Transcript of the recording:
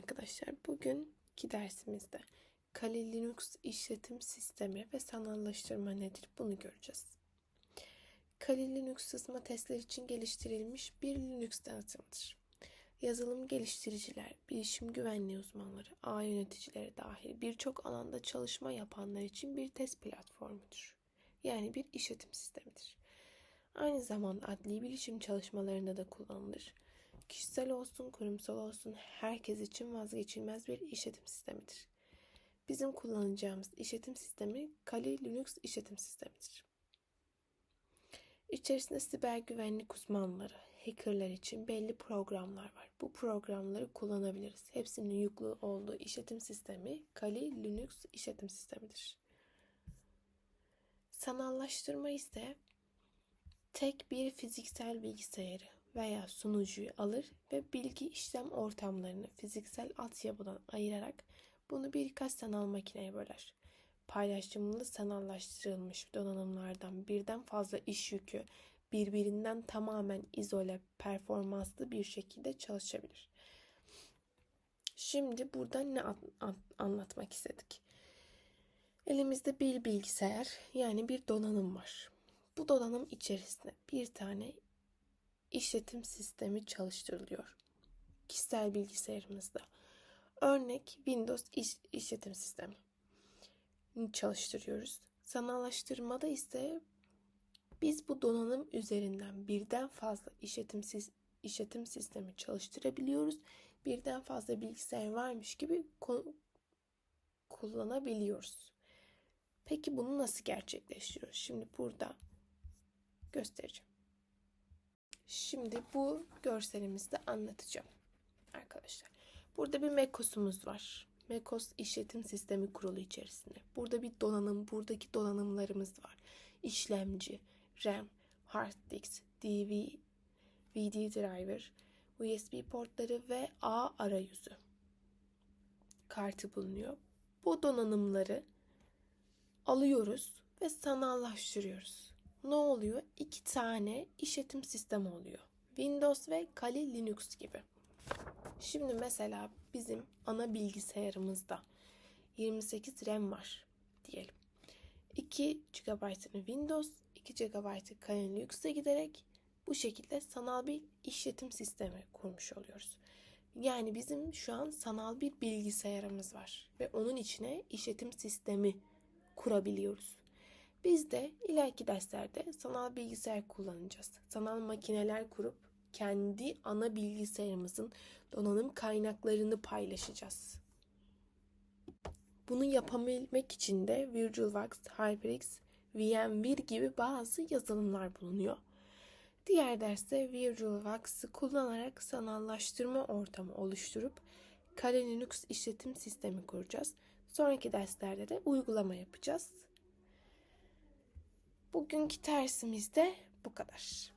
Arkadaşlar. Bugünkü dersimizde Kali Linux işletim sistemi ve sanallaştırma nedir bunu göreceğiz. Kali Linux sızma testler için geliştirilmiş bir Linux tanıtımıdır. Yazılım geliştiriciler, bilişim güvenliği uzmanları, ağ yöneticileri dahil birçok alanda çalışma yapanlar için bir test platformudur. Yani bir işletim sistemidir. Aynı zamanda adli bilişim çalışmalarında da kullanılır kişisel olsun, kurumsal olsun herkes için vazgeçilmez bir işletim sistemidir. Bizim kullanacağımız işletim sistemi Kali Linux işletim sistemidir. İçerisinde siber güvenlik uzmanları, hackerlar için belli programlar var. Bu programları kullanabiliriz. Hepsinin yüklü olduğu işletim sistemi Kali Linux işletim sistemidir. Sanallaştırma ise tek bir fiziksel bilgisayarı veya sunucuyu alır ve bilgi işlem ortamlarını fiziksel altyapıdan ayırarak bunu birkaç sanal makineye böler. Paylaşımlı sanallaştırılmış donanımlardan birden fazla iş yükü birbirinden tamamen izole, performanslı bir şekilde çalışabilir. Şimdi burada ne anlatmak istedik? Elimizde bir bilgisayar yani bir donanım var. Bu donanım içerisinde bir tane işletim sistemi çalıştırılıyor. Kişisel bilgisayarımızda. Örnek Windows iş, işletim sistemi çalıştırıyoruz. Sanallaştırmada ise biz bu donanım üzerinden birden fazla işletim, işletim sistemi çalıştırabiliyoruz. Birden fazla bilgisayar varmış gibi kullanabiliyoruz. Peki bunu nasıl gerçekleştiriyoruz? Şimdi burada göstereceğim. Şimdi bu görselimizde anlatacağım arkadaşlar. Burada bir MacOS'umuz var. MacOS işletim sistemi kurulu içerisinde. Burada bir donanım, buradaki donanımlarımız var. İşlemci, RAM, hard disk, DV, VD driver, USB portları ve A arayüzü kartı bulunuyor. Bu donanımları alıyoruz ve sanallaştırıyoruz ne oluyor? İki tane işletim sistemi oluyor. Windows ve Kali Linux gibi. Şimdi mesela bizim ana bilgisayarımızda 28 RAM var diyelim. 2 GB'ını Windows, 2 GB'ı Kali Linux'a giderek bu şekilde sanal bir işletim sistemi kurmuş oluyoruz. Yani bizim şu an sanal bir bilgisayarımız var ve onun içine işletim sistemi kurabiliyoruz. Biz de ileriki derslerde sanal bilgisayar kullanacağız. Sanal makineler kurup kendi ana bilgisayarımızın donanım kaynaklarını paylaşacağız. Bunu yapabilmek için de VirtualBox, HyperX, VMware gibi bazı yazılımlar bulunuyor. Diğer derste VirtualBox'ı kullanarak sanallaştırma ortamı oluşturup Kali Linux işletim sistemi kuracağız. Sonraki derslerde de uygulama yapacağız. Bugünkü dersimizde bu kadar.